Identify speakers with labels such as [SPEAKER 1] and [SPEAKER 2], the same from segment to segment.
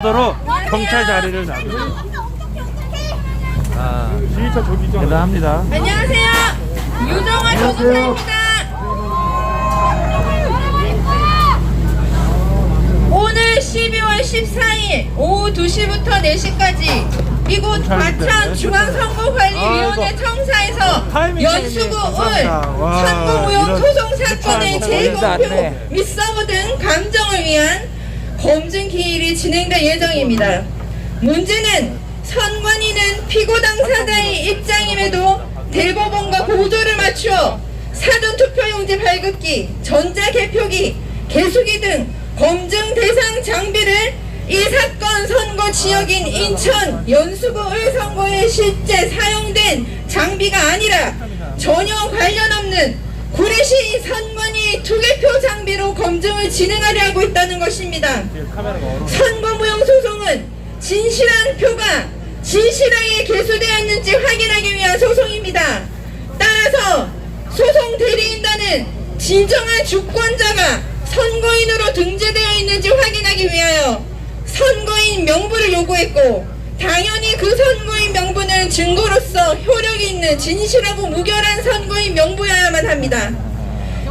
[SPEAKER 1] 도로 경찰 자리를 나누고 아,
[SPEAKER 2] 지휘차 저기 있잖아.
[SPEAKER 1] 대단합니다.
[SPEAKER 3] 안녕하세요. 유정아 조수사입니다. 오늘 12월 14일 오후 2시부터 4시까지 이곳 과천 중앙선거관리위원회
[SPEAKER 1] 아이고.
[SPEAKER 3] 청사에서
[SPEAKER 1] 타이밍
[SPEAKER 3] 연수구 을
[SPEAKER 1] 감사합니다. 와,
[SPEAKER 3] 선거무용
[SPEAKER 1] 이런
[SPEAKER 3] 소송 사건의 재검표 및 서버 등 감정을 위한 검증 기일이 진행될 예정입니다. 문제는 선관위는 피고 당사자의 입장임에도 대법원과 보조를 맞추어 사전투표용지 발급기, 전자개표기, 개수기 등 검증 대상 장비를 이 사건 선거 지역인 인천 연수구 을 선거에 실제 사용된 장비가 아니라 전혀 관련 없는 구리시 선관위 투개표 장비로 검증을 진행하려 하고 있다는 것입니다. 선거무용 소송은 진실한 표가 진실하게 개수되었는지 확인하기 위한 소송입니다. 따라서 소송 대리인단은 진정한 주권자가 선거인으로 등재되어 있는지 확인하기 위하여 선거인 명부를 요구했고 당연히 그 선거인 명부는 증거로서 효력이 있는 진실하고 무결한 선거인 명부여야만 합니다.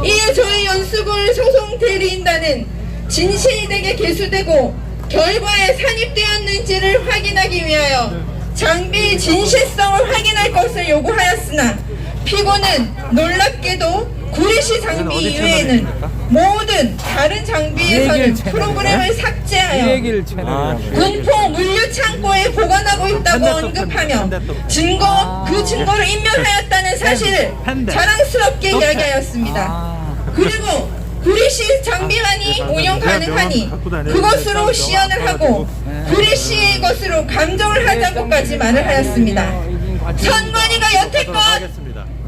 [SPEAKER 3] 이에 저희 연수구 소송 대리인단은 진실되게 개수되고 결과에 산입되었는지를 확인하기 위하여 장비의 진실성을 확인할 것을 요구하였으나 피고는 놀랍게도 구리시 장비 이외에는? 모든 다른 장비에서는? 프로그램을
[SPEAKER 4] 이
[SPEAKER 3] 삭제하여
[SPEAKER 4] 채널이라고.
[SPEAKER 1] 아,
[SPEAKER 3] 군포 물류 창고에 보관하고 있다고 언급하며. 증거 그 증거를 인멸하였다는 사실을
[SPEAKER 1] 한 대.
[SPEAKER 3] 자랑스럽게
[SPEAKER 1] 또
[SPEAKER 3] 이야기하였습니다.
[SPEAKER 4] 아,
[SPEAKER 3] 그리고 구리시 장비만이
[SPEAKER 1] 아,
[SPEAKER 3] 운영
[SPEAKER 1] 제가
[SPEAKER 3] 가능하니 그것으로 시연을 하고. 구리시의 것으로 감정을 하자고까지 말을 하였습니다. 선관위가 여태껏.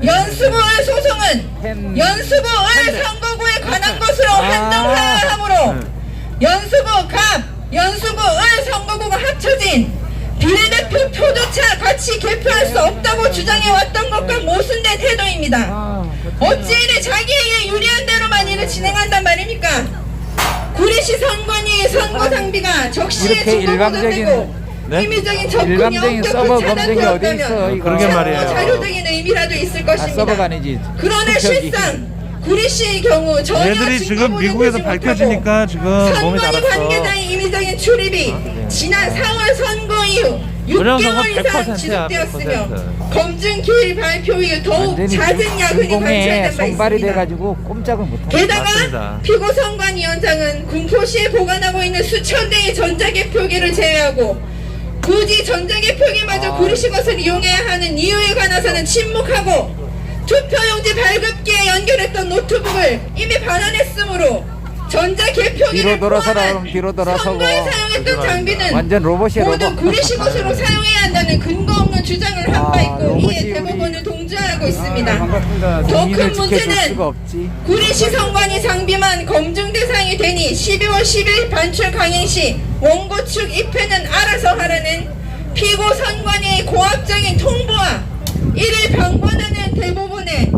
[SPEAKER 3] 연수부의 소송은 연수부의 선거구에 관한 것으로
[SPEAKER 4] 아.
[SPEAKER 3] 한정하므로 연수부 갑 연수부의 선거구가 합쳐진 비례대표 표조차 같이 개표할 수 없다고 주장해왔던 것과 모순된 태도입니다.
[SPEAKER 4] 아,
[SPEAKER 3] 어찌 이래 자기에게 유리한 대로만 일을 진행한단 말입니까? 구리시 선관위의 선거 장비가 적시에
[SPEAKER 4] 이렇게
[SPEAKER 3] 증거
[SPEAKER 4] 일방적인-
[SPEAKER 3] 보존되고
[SPEAKER 1] 네?
[SPEAKER 3] 임의적인 접근이
[SPEAKER 4] 일방적인 서버
[SPEAKER 3] 엄격히
[SPEAKER 4] 검증이 어디 있어,
[SPEAKER 3] 차단되었다면
[SPEAKER 4] 이거.
[SPEAKER 1] 그러게 말이에요.
[SPEAKER 3] 자료적인 의미라도 있을
[SPEAKER 4] 아,
[SPEAKER 3] 것입니다.
[SPEAKER 4] 서버가 아니지.
[SPEAKER 3] 그러나. 실상 구리시의 경우 전혀
[SPEAKER 1] 얘들이 지금 미국에서 밝혀지니까 지금 몸이
[SPEAKER 3] 선관위
[SPEAKER 1] 달았어.
[SPEAKER 3] 관계자의 임의적인 출입이 지난 4월 선거 이후
[SPEAKER 1] 의료선거
[SPEAKER 3] 6개월 이상
[SPEAKER 1] 100% 야,
[SPEAKER 3] 지속되었으며
[SPEAKER 1] 100%.
[SPEAKER 3] 검증 기일 발표 이후 더욱
[SPEAKER 4] 완전히
[SPEAKER 3] 잦은 야근이
[SPEAKER 4] 공에
[SPEAKER 3] 관찰된 바
[SPEAKER 4] 손발이
[SPEAKER 3] 있습니다.
[SPEAKER 4] 돼가지고 꼼짝을 못하고.
[SPEAKER 3] 게다가
[SPEAKER 1] 맞습니다.
[SPEAKER 3] 피고 선관위원장은 군포시에 보관하고 있는 수천 대의 전자개 표기를 제외하고 굳이 전자개 표기마저
[SPEAKER 4] 아.
[SPEAKER 3] 구리시 것을 이용해야 하는 이유에 관해서는 침묵하고 투표용지 발급기에 연결했던 노트북을 이미 반환했으므로 전자 개표기를
[SPEAKER 4] 뒤로 돌아서라,
[SPEAKER 3] 포함한
[SPEAKER 4] 뒤로 돌아서고.
[SPEAKER 3] 선거에 사용했던 장비는
[SPEAKER 4] 완전 로봇이야,
[SPEAKER 3] 모두
[SPEAKER 4] 로봇.
[SPEAKER 3] 구리시 것으로 사용해야 한다는 근거 없는 주장을 한 바
[SPEAKER 4] 아,
[SPEAKER 3] 있고
[SPEAKER 4] 로봇이
[SPEAKER 3] 이에
[SPEAKER 4] 우리-
[SPEAKER 3] 대법원을 동조하고 있습니다.
[SPEAKER 4] 아, 반갑습니다.
[SPEAKER 3] 더
[SPEAKER 4] 동의를
[SPEAKER 3] 큰
[SPEAKER 4] 지켜줄
[SPEAKER 3] 문제는
[SPEAKER 4] 수가 없지.
[SPEAKER 3] 구리시 선관위 장비만 검증 대상이 되니 12월 10일 반출 강행 시 원고 측 입회는 알아서 하라는 피고 선관위의 고압적인 통보와 이를 방관하는 대법원 의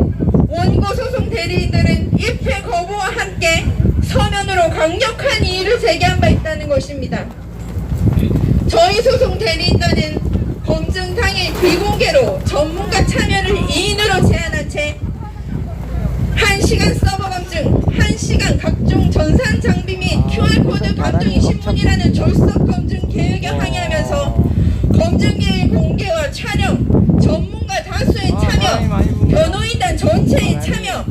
[SPEAKER 3] 원고 소송 대리인들은 입회 거부와 함께 서면으로 강력한 이의를 제기한 바 있다는 것입니다. 저희 소송 대리인단은 검증 당일 비공개로 전문가 참여를 2인으로 제한한 채 1시간 서버 검증, 1시간 각종 전산 장비 및 QR코드 감정이 신문이라는 졸속 검증 계획에 항의하면서 검증기의 공개와 촬영, 전문가 다수의 참여, 변호인단 전체의 참여,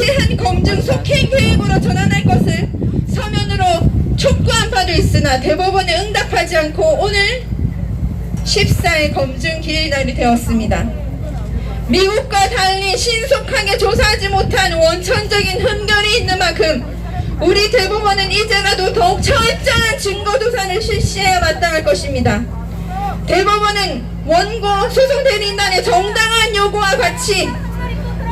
[SPEAKER 3] 비제한 검증 속행 계획으로 전환할 것을 서면으로 촉구한 바도 있으나 대법원에 응답하지 않고 오늘 14일 검증 기일날이 되었습니다. 미국과 달리 신속하게 조사하지 못한 원천적인 흠결이 있는 만큼 우리 대법원은 이제라도 더욱 철저한 증거 조사를 실시해야 마땅할 것입니다. 대법원은 원고 소송 대리인단의 정당한 요구와 같이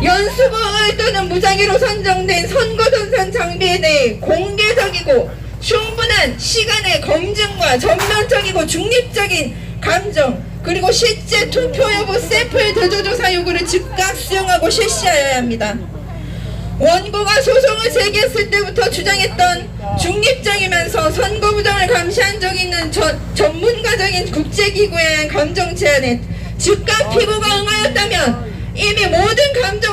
[SPEAKER 3] 연수부의 또는 무작위로 선정된 선거 전산 장비에 대해 공개적이고 충분한 시간의 검증과 전면적이고 중립적인 감정 그리고 실제 투표 여부 샘플 대조조사 요구를 즉각 수용하고 실시하여야 합니다. 원고가 소송을 제기했을 때부터 주장했던 중립적이면서 선거 부정을 감시한 적 있는 저- 전문가적인 국제기구에 의한 감정 제안에 즉각 피고가 응하였다면 이미 모든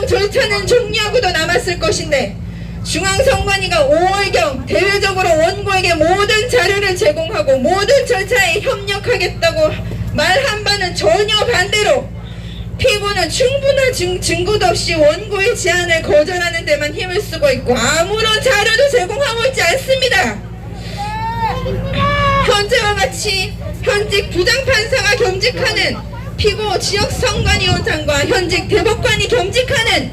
[SPEAKER 3] 감정 절차는 종료하고도 남았을 것인데 중앙선관위가 5월경 대외적으로 원고에게 모든 자료를 제공하고 모든 절차에 협력하겠다고 말한 바는 전혀 반대로 피고는 충분한 증, 증거도 없이 원고의 제안을 거절하는 데만 힘을 쓰고 있고 아무런 자료도 제공하고 있지 않습니다. 현재와 같이 현직 부장판사가 겸직하는 피고 지역 선관위원장과 현직 대법관이 겸직하는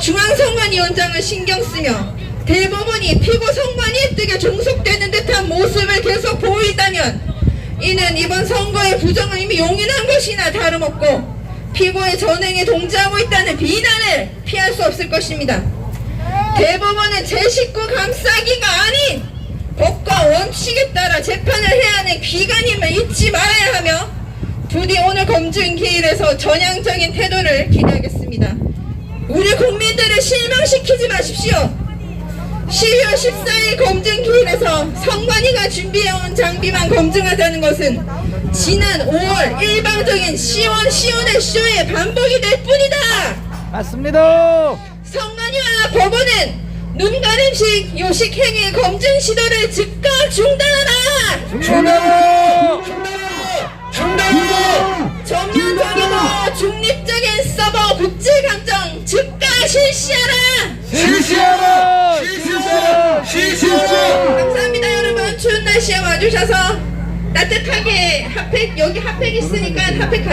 [SPEAKER 3] 중앙선관위원장을 신경 쓰며 대법원이 피고 선관위의 뜻에 종속되는 듯한 모습을 계속 보이다면 이는 이번 선거의 부정을 이미 용인한 것이나 다름없고 피고의 전행에 동조하고 있다는 비난을 피할 수 없을 것입니다. 대법원은 제 식구 감싸기가 아닌 법과 원칙에 따라 재판을 해야 하는 기관임을 잊지 말아야 하며 부디 오늘 검증 기일에서 전향적인 태도를 기대하겠습니다. 우리 국민들을 실망시키지 마십시오. 12월 14일 검증 기일에서 선관위가 준비해온 장비만 검증하자는 것은 지난 5월 일방적인 시원 시원의 쇼의 반복이 될 뿐이다.
[SPEAKER 4] 맞습니다.
[SPEAKER 3] 선관위와 법원은 눈 가림식 요식 행위 검증 시도를 즉각 중단하라.
[SPEAKER 4] 중단하라.
[SPEAKER 3] 전면적이고 중립적인 서버 국제 감정 즉각 실시하라.
[SPEAKER 4] 실시하라. 실시하라. 실시하라.
[SPEAKER 3] 감사합니다 여러분 추운 날씨에 와주셔서 따뜻하게 핫팩 여기 핫팩 있으니까 핫팩